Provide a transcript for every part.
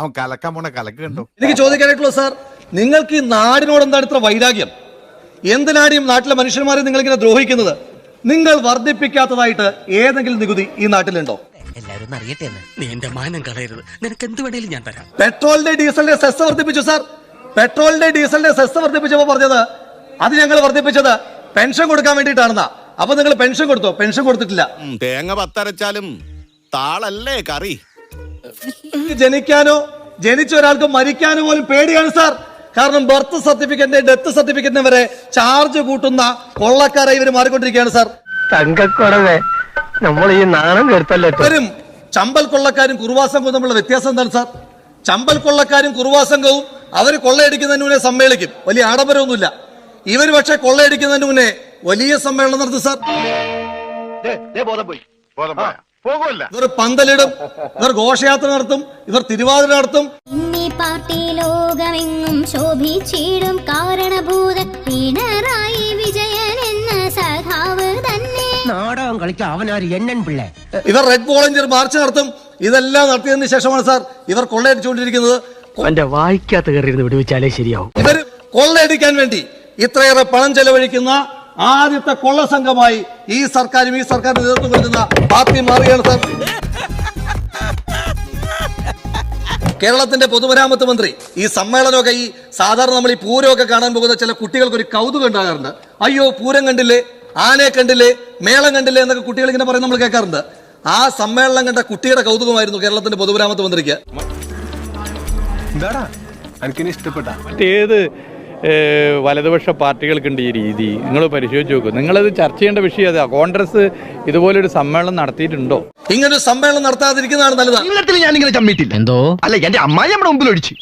അവൻ കലക്കാൻ പോണ കലക്ക് കണ്ടു. എനിക്ക് ചോദിക്കാനായിട്ടുള്ള സാർ നിങ്ങൾക്ക് ഈ നാടിനോട് എന്താണ് ഇത്ര വൈരാഗ്യം? എന്തിനാണ് ഈ നാട്ടിലെ മനുഷ്യന്മാരെ നിങ്ങൾ ഇങ്ങനെ ദ്രോഹിക്കുന്നത്? നിങ്ങൾ വർദ്ധിപ്പിക്കാത്തതായിട്ട് ഏതെങ്കിലും നികുതി ഈ നാട്ടിലുണ്ടോ? എല്ലാരും ഒന്ന് അറിയട്ടെ നീ എന്റെ മാനം കളയരുത്. നിനക്ക് എന്ത് വേണേലും ഞാൻ തരാം. പെട്രോളിന്റെ ഡീസലിന്റെ സെസ് വർദ്ധിപ്പിച്ചു സാർ. പെട്രോളിന്റെ ഡീസലിന്റെ സെസ് വർദ്ധിപ്പിച്ചപ്പോ പറഞ്ഞത് അത് ഞങ്ങൾ വർദ്ധിപ്പിച്ചത് പെൻഷൻ കൊടുക്കാൻ വേണ്ടിയിട്ടാണെന്നാ. അപ്പൊ നിങ്ങൾ പെൻഷൻ കൊടുത്തോ? പെൻഷൻ കൊടുത്തിട്ടില്ല. തേങ്ങ പത്തരച്ചാലും താളല്ലേ കറി? ജനിക്കാനോ ജനിച്ച ഒരാൾക്ക് മരിക്കാനോ പോലും പേടിയാണ് സാർ. കാരണം ബർത്ത് സർട്ടിഫിക്കറ്റിന്റെ ഡെത്ത് സർട്ടിഫിക്കറ്റിന് വരെ ചാർജ് കൂട്ടുന്ന കൊള്ളക്കാരെ ഇവർ മാറിക്കൊണ്ടിരിക്കുകയാണ് സാർ. നമ്മൾ ഈ നാണം ഇവരും ചമ്പൽ കൊള്ളക്കാരും കുറുവാസംഘവും തമ്മിലുള്ള വ്യത്യാസം എന്താണ് സാർ? ചമ്പൽ കൊള്ളക്കാരും കുറുവാസംഘവും അവർ കൊള്ളയടിക്കുന്നതിന് മുന്നേ സമ്മേളിക്കും. വലിയ ആഡംബരമൊന്നുമില്ല. ഇവർ പക്ഷെ കൊള്ളയടിക്കുന്നതിന് മുന്നേ വലിയ സമ്മേളനം നടത്തും സാർ. ഇവർ പന്തലിടും ഇവർ ഘോഷയാത്ര നടത്തും ഇവർ തിരുവാതിര നടത്തും. ഇന്നീ പാർട്ടി ലോകമെങ്ങും ശോഭിച്ചിടും. കാരണഭൂത പിണറായി വിജയൻ എന്ന സഖാവ് തന്നെ. നാടകം കളിച്ച അവനാര്? എന്നൻ പിള്ളേ. ഇവർ റെഡ് വോളണ്ടിയർ മാർച്ച് നടത്തും. ഇതെല്ലാം നടത്തിയതിന് ശേഷമാണ് സാർ ഇവർ കൊള്ളയടിച്ചുകൊണ്ടിരിക്കുന്നത്. എന്റെ വായിക്കാത്ത കയറി വിടുവിച്ചാലേ ശരിയാവും. ഇവർ കൊള്ളയടിക്കാൻ വേണ്ടി ഇത്രയേറെ പണം ചെലവഴിക്കുന്ന ആദ്യത്തെ കൊള്ള സംഘമായി ഈ സർക്കാരും ഈ സർക്കാരിന് നേതൃത്വം കൊടുക്കുന്ന പാർട്ടി മാറുകയാണ് സാർ. കേരളത്തിന്റെ പൊതുമരാമത്ത് മന്ത്രി ഈ സമ്മേളനമൊക്കെ ഈ സാധാരണ നമ്മൾ ഈ പൂരമൊക്കെ കാണാൻ പോകുന്ന ചില കുട്ടികൾക്ക് ഒരു കൗതുകം ഉണ്ടാകാറുണ്ട്. അയ്യോ പൂരം കണ്ടില്ലേ? ആനയെ കണ്ടില്ലേ? മേളം കണ്ടില്ലേ? എന്നൊക്കെ കുട്ടികൾ ഇങ്ങനെ പറയുന്നത് നമ്മൾ കേൾക്കാറുണ്ട്. ആ സമ്മേളനം കണ്ട കുട്ടിയുടെ കൗതുകമായിരുന്നു കേരളത്തിന്റെ പൊതുമരാമത്ത് മന്ത്രിക്ക്. മറ്റേത് ഏഹ്, വലതുപക്ഷ പാർട്ടികൾക്കുണ്ട് ഈ രീതി. നിങ്ങൾ പരിശോധിച്ച് നോക്കൂ. നിങ്ങളത് ചർച്ച ചെയ്യേണ്ട വിഷയം അതാ. കോൺഗ്രസ് ഇതുപോലൊരു സമ്മേളനം നടത്തിയിട്ടുണ്ടോ? ഇങ്ങനൊരു സമ്മേളനം നടത്താതിരിക്കുന്നതാണ് നല്ലത്. ചമ്മിട്ടില്ല എന്തോ? അല്ല എന്റെ അമ്മായി നമ്മുടെ മുമ്പിൽ ഒഴിച്ചു.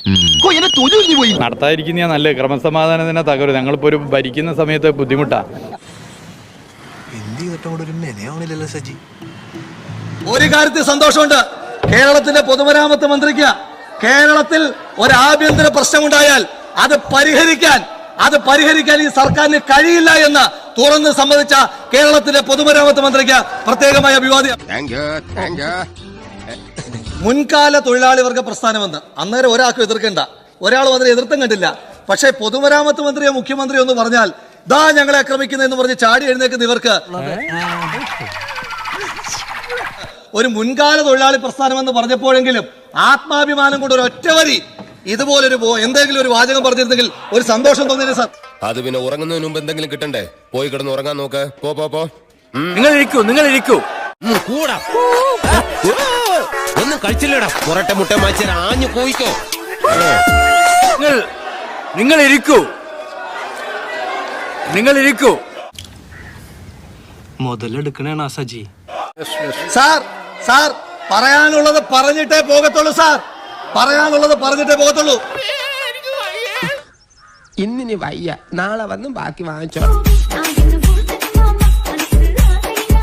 പോയി. നടത്താതിരിക്കുന്ന നല്ല ക്രമസമാധാനത്തിനെ തകരും. ഞങ്ങളിപ്പോ ഒരു ഭരിക്കുന്ന സമയത്ത് സജി? ഒരു കാര്യത്തിൽ സന്തോഷമുണ്ട്. കേരളത്തിന്റെ പൊതുമരാമത്ത് മന്ത്രിക്ക് കേരളത്തിൽ ഒരു ആഭ്യന്തര പ്രശ്നമുണ്ടായാൽ അത് പരിഹരിക്കാൻ അത് പരിഹരിക്കാൻ ഈ സർക്കാരിന് കഴിയില്ല എന്ന് തുറന്ന് സമ്മതിച്ച കേരളത്തിലെ പൊതുമരാമത്ത് മന്ത്രിക്ക് പ്രത്യേകമായ അഭിവാദ്യം. മുൻകാല തൊഴിലാളി വർഗ പ്രസ്ഥാനമെന്ന് അന്നേരം ഒരാൾക്ക് എതിർക്കണ്ട. ഒരാൾ വന്നിട്ട് എതിർത്തും കണ്ടില്ല. പക്ഷേ പൊതുമരാമത്ത് മന്ത്രിയോ മുഖ്യമന്ത്രിയോ എന്ന് പറഞ്ഞാൽ ദാ ഞങ്ങളെ ആക്രമിക്കുന്നതെന്ന് പറഞ്ഞ് ചാടി എഴുന്നേക്കുന്ന ഇവർക്ക് ഒരു മുൻകാല തൊഴിലാളി പ്രസ്ഥാനം എന്ന് പറഞ്ഞപ്പോഴെങ്കിലും ആത്മാഭിമാനം കൊണ്ട് ഒരു ഒറ്റ വരി ഇതുപോലൊരു എന്തെങ്കിലും ഒരു വാചകം പറഞ്ഞിരുന്നെങ്കിൽ ഒരു സന്തോഷം തോന്നിയില്ല സാർ? അത് പിന്നെ ഉറങ്ങുന്നതിന് മുമ്പ് എന്തെങ്കിലും കിട്ടണ്ടേ? പോയി കിടന്ന് ഉറങ്ങാൻ നോക്ക്. പോ പോ പോ. നിങ്ങൾ ഇരിക്കൂ നിങ്ങൾ ഇരിക്കൂ കൂടാ. ഒന്നും കഴിച്ചില്ലടാ. പുറട്ടെ മുട്ട മാച്ചാൻ ആഞ്ഞു പോയിക്കോ. നിങ്ങൾ നിങ്ങൾ ഇരിക്കൂ നിങ്ങൾ ഇരിക്കൂ മുതലെടുക്കണേണ സജി സാർ സാർ പറയാനുള്ളത് പറഞ്ഞിട്ടേ പോകത്തുള്ളൂ സാർ. പറയാനുള്ളത് പറഞ്ഞിട്ടേ പോകത്തുള്ളൂ. ഇന്നിനി വയ്യ. നാളെ വന്ന് ബാക്കി വാങ്ങിച്ചോ